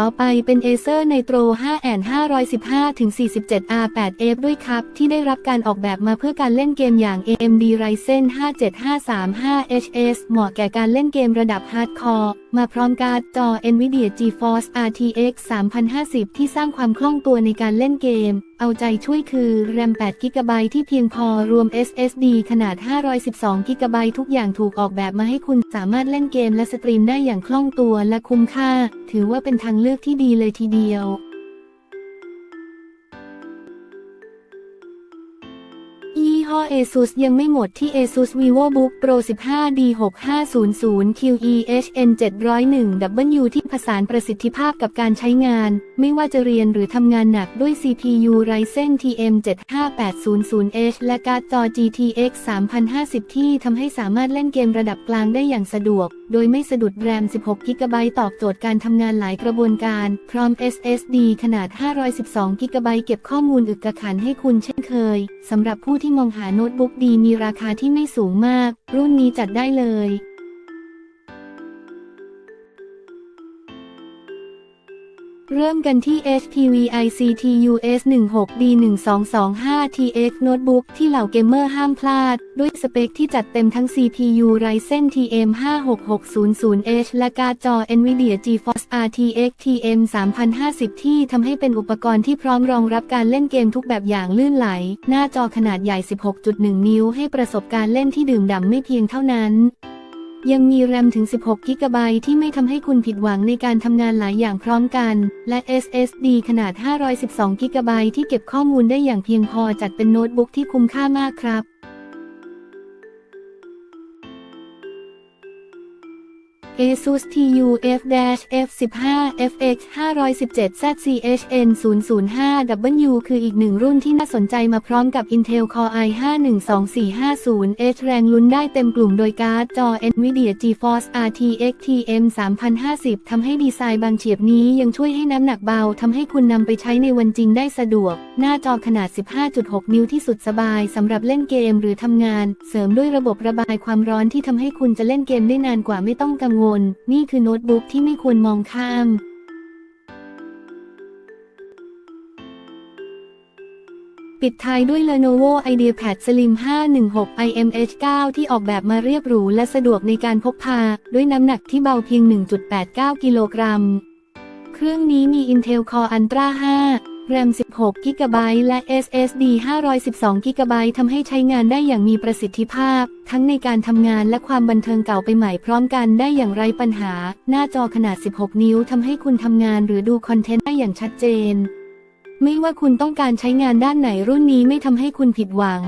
ต่อไปเป็นเอเซอร์ในโตร5แอน515ถึง47 R8F ด้วยครับ ที่ได้รับการออกแบบมาเพื่อการเล่นเกมอย่าง AMD Ryzen 57535 HS เหมาะแก่การเล่นเกมระดับฮาร์ดคอร์ มาพร้อมการ์ดจอ NVIDIA GeForce RTX 3050 ที่สร้างความคล่องตัวในการเล่นเกม เอาใจช่วยคือ RAM 8 GB ที่เพียงพอรวม SSD ขนาด 512 GB ทุกอย่างถูกออกแบบมาให้คุณสามารถเล่นเกมและสตรีมได้อย่างคล่องตัวและคุ้มค่า ถือว่าเป็นทางเลือกที่ดีเลยทีเดียว ห้อ ASUS ยังไม่หมดที่ ASUS VivoBook Pro 15D 6500 QEHN 701W ที่ผสานประสิทธิภาพกับการใช้งาน ไม่ว่าจะเรียนหรือทำงานหนักด้วย CPU Ryzen TM 75800H และการ์ดจอ GTX 3050 ที่ทำให้สามารถเล่นเกมระดับกลางได้อย่างสะดวก โดยไม่สะดุดแรม 16 GB ตอบโจทย์การทำงานหลายกระบวนการ พร้อม SSD ขนาด 512 GB เก็บข้อมูลอึกกระขันให้คุณเช่นเคยสำหรับผู้ที่มองหาโน้ตบุ๊กดีมีราคาที่ไม่สูงมาก รุ่นนี้จัดได้เลย เริ่มกันที่ HPV ICTUS 16 D 1225 TX โน้ตบุ๊กที่เหล่าเกมเมอร์ห้ามพลาด ด้วยสเปคที่จัดเต็มทั้ง CPU Ryzen TM 56600H และการ์ดจอ NVIDIA GeForce RTX TM 3050 ที่ทำให้เป็นอุปกรณ์ที่พร้อมรองรับการเล่นเกมทุกแบบอย่างลื่นไหล หน้าจอขนาดใหญ่ 16.1 นิ้วให้ประสบการณ์เล่นที่ดื่มด่ำไม่เพียงเท่านั้น ยังมีแรมถึง 16 กิกะไบต์ที่ไม่ทำให้คุณผิดหวังในการทำงานหลายอย่างพร้อมกัน และ SSD ขนาด 512 กิกะไบต์ที่เก็บข้อมูลได้อย่างเพียงพอจัดเป็นโน้ตบุ๊กที่คุ้มค่ามากครับ ASUS TUF-F15 FX 517 ZCHN 005W คืออีกหนึ่งรุ่นที่น่าสนใจมาพร้อมกับ Intel Core i5-12450H แรงลุ้นได้เต็มกลุ่มโดยการ์ดจอ NVIDIA GeForce RTX TM 3050ทำให้ดีไซน์บางเฉียบนี้ยังช่วยให้น้ำหนักเบาทำให้คุณนำไปใช้ในวันจริงได้สะดวก หน้าจอขนาด 15.6 นิ้วที่สุดสบายสำหรับเล่นเกมหรือทำงาน เสริมด้วยระบบระบายความร้อนที่ทำให้คุณจะเล่นเกมได้นานกว่าไม่ต้องกังวลนี่คือโน้ตบุ๊กที่ไม่ควรมองข้ามปิดท้ายด้วย Lenovo IdeaPad Slim 516 IMH9 ที่ออกแบบมาเรียบหรูและสะดวกในการพกพา ด้วยน้ำหนักที่เบาเพียง 1.89 กิโลกรัม เครื่องนี้มี Intel Core Ultra 5 RAM 16 g b และ SSD 512 g b ทำให้ใช้งานได้อย่างมีประสิทธิภาพ ทั้งในการทำงานและความบันเทิงเก่าไปใหม่พร้อมกันได้อย่างไรปัญหา หน้าจอขนาด 16 นิ้วทำให้คุณทำงานหรือดูคอนเทนต์ได้อย่างชัดเจน ไม่ว่าคุณต้องการใช้งานด้านไหนรุ่นนี้ไม่ทำให้คุณผิดหวัง